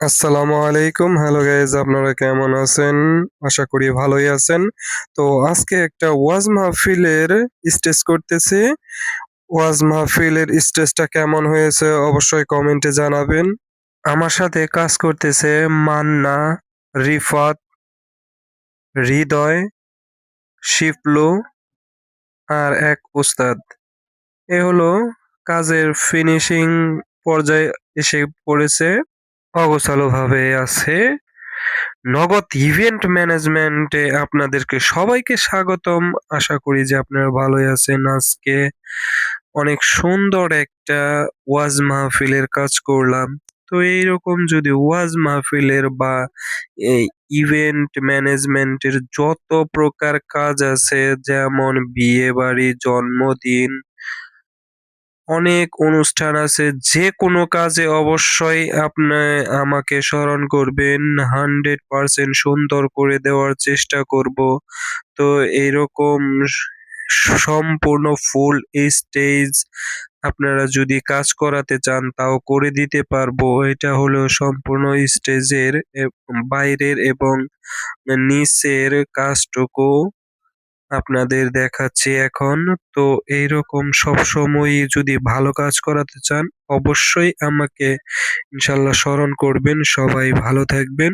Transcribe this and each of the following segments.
আসসালামু আলাইকুম। Hello guys আপনারা কেমন আছেন? আশা করি ভালোই আছেন। তো আজকে একটা ওয়াজ মাহফিলের স্টেজ করতেছি। ওয়াজ মাহফিলের স্টেজটা কেমন হয়েছে অবশ্যই কমেন্টে জানাবেন। আমার সাথে কাজ করতেছে মান্না, রিফাত, হৃদয়, শিপলু আর এক উস্তাদ এ হলো কাজের ফিনিশিং পর্যায়ে এসে পড়েছে। অগোছালোভাবে আছে। নগদ ইভেন্ট ম্যানেজমেন্টে আপনাদেরকে সবাইকে স্বাগতম। আশা করি যে আপনারা ভালোই আছেন। আজকে অনেক সুন্দর একটা ওয়াজ মাহফিলের কাজ করলাম। তো এইরকম যদি ওয়াজ মাহফিলের বা ইভেন্ট ম্যানেজমেন্টের যত প্রকার কাজ আছে, যেমন বিয়ে বাড়ি, জন্মদিন অনেক অনুষ্ঠান আছে, যে কোনো কাজে অবশ্যই আপনি আমাকে স্মরণ করবেন। হান্ড্রেড পার্সেন্ট সুন্দর করে দেওয়ার চেষ্টা করব। তো এইরকম সম্পূর্ণ ফুল স্টেজ আপনারা যদি কাজ করাতে চান, তাও করে দিতে পারব। এটা হলো সম্পূর্ণ স্টেজের বাইরের এবং নিচের কাজটুকু আপনাদের দেখাচ্ছি এখন। তো এইরকম সবসময়ই যদি ভালো কাজ করাতে চান, অবশ্যই আমাকে ইনশাল্লাহ স্মরণ করবেন। সবাই ভালো থাকবেন,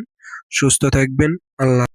সুস্থ থাকবেন। আল্লাহ